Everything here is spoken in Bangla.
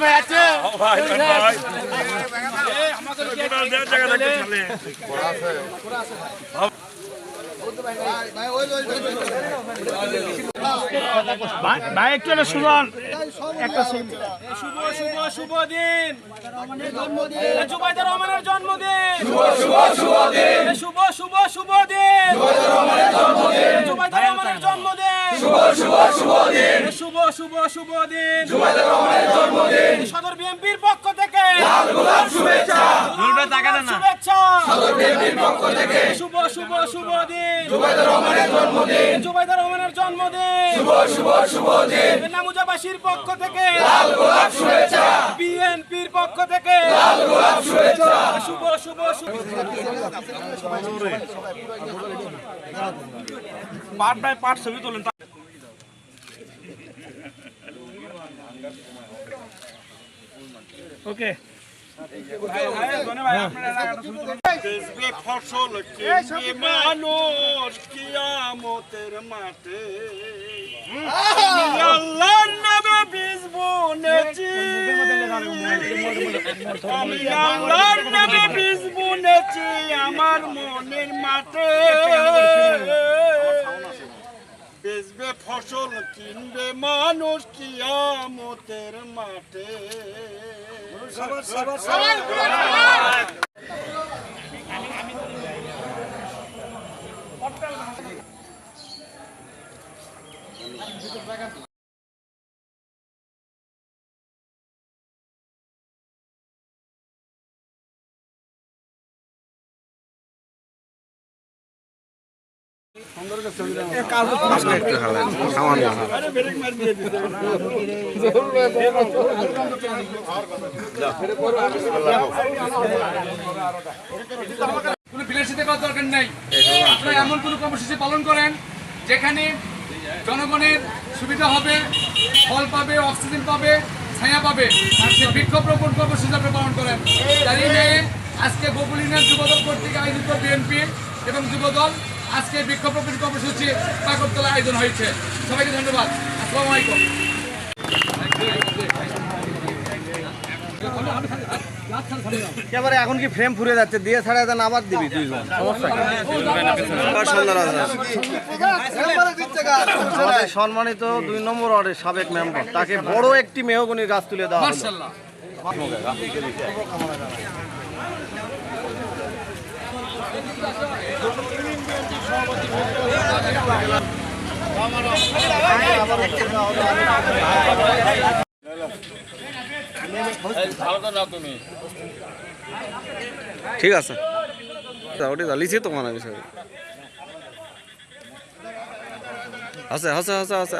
ভাই আছে? ভাই ভাই টোটাল দেড় জায়গা রাখতে চলে ভাই একটু হলে শুনুন। একটা শুভ শুভ শুভ দিন জুবাইদার রহমানের জন্মদিন শুভ শুভ শুভ দিন। জুবাইদার রহমানের জন্মদিন শুভ শুভ শুভ দিন সদর বিএনপির পক্ষ থেকে শুভেচ্ছা শুভ শুভ শুভ দিন। জুবাইদার রহমানের জন্মদিন। জুবাইদার রহমানের জন্মদিন। নামুজাবাসীর পক্ষ থেকে। বিএনপির পক্ষ থেকে। শুভ শুভ শুভ পাট বাই পাট ছবি তোলেন। ওকে ফসল মানুষ কিয়ামতের মাঠে? আল্লাহর নামে বীজ বুনেছি। আমি আল্লাহর নামে বীজ বুনেছি আমার মনের মাঠে। বেচবে ফসল কিনবে মানুষ কিয়ামতের মাঠে। সবার সবার সবার। এমন কর্মসূচি পালন করেন যেখানে জনগণের সুবিধা হবে, ফল পাবে, অক্সিজেন পাবে, ছায়া পাবে। আর সে বিক্ষোভ রোপণ কর্মসূচি আপনি পালন করেন। তারই আজকে বকুলিনের যুবদল কর্তৃক আয়োজিত বিএনপি এবং যুবদল আজকে বিক্ষোভ কর্মসূচি কাকরতলা আয়োজন হয়েছে। সবাইকে ধন্যবাদ। আসসালামু আলাইকুম। এবারে এখন কি ফ্রেম ফুরে যাচ্ছে? দিয়ে ছাড়া দেন আবার দিবি তুই সম্মানিত দুই নম্বর ওয়ার্ডের সাবেক মেম্বার তাকে বড় একটি মেহগনির গাছ তুলে দেওয়া হলো মার্শাল্লাহ ঠিক আছে। ওটি লিছি তোমার আমি আছে আছে আছে আছে।